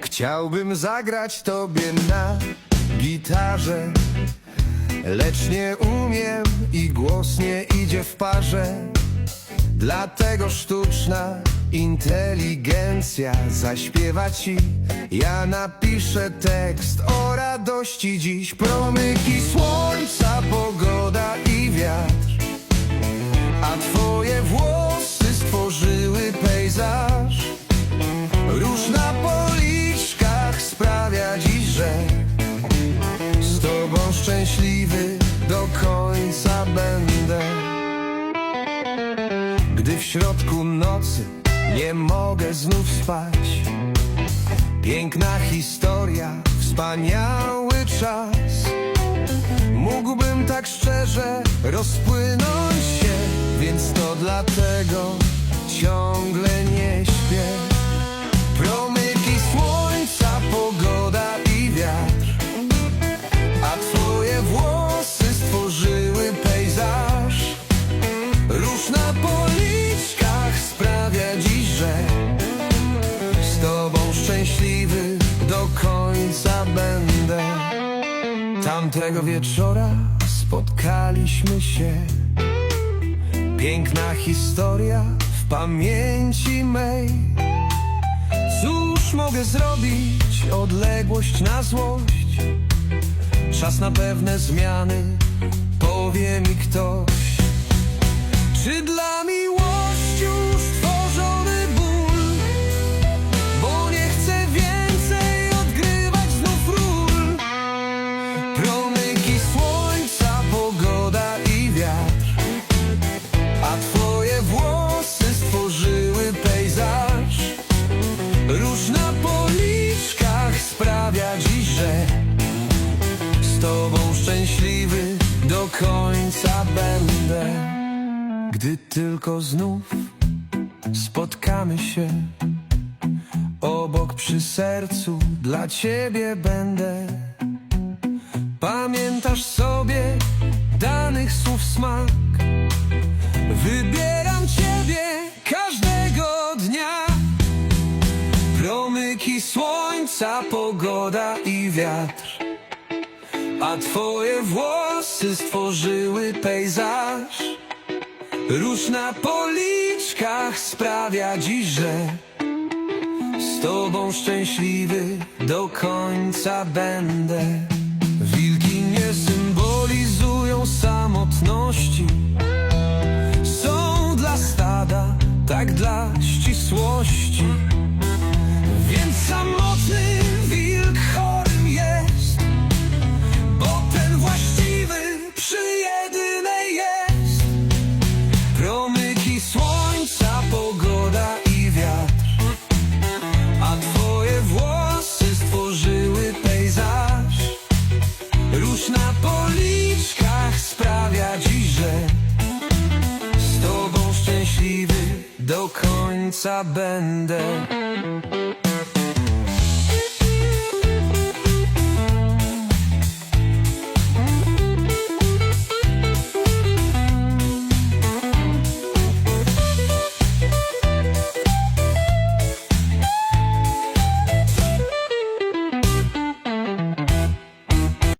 Chciałbym zagrać tobie na gitarze Lecz nie umiem i głos nie idzie w parze. Dlatego sztuczna inteligencja zaśpiewa ci. Ja napiszę tekst o radości dziś. Promyki słońca, szczęśliwy do końca będę. Gdy w środku nocy nie mogę znów spać Piękna historia, wspaniały czas. Mógłbym tak szczerze rozpłynąć się Więc to dlatego ciągle nie Tamtego wieczora spotkaliśmy się. Piękna historia w pamięci mej. Cóż mogę zrobić? Odległość na złość. Czas na pewne zmiany Powie mi ktoś. Czy dla miłości końca będę. Gdy tylko znów spotkamy się Obok przy sercu dla ciebie będę. Pamiętasz sobie danych słów smak? Wybieram ciebie każdego dnia. Promyki słońca, pogoda i wiatr A twoje włosy stworzyły pejzaż. Róż na policzkach sprawia dziś, że Z tobą szczęśliwy do końca będę. Wilki nie symbolizują samotności. Są dla stada, tak dla ścisłości na policzkach sprawia dziś, że Z tobą szczęśliwy do końca będę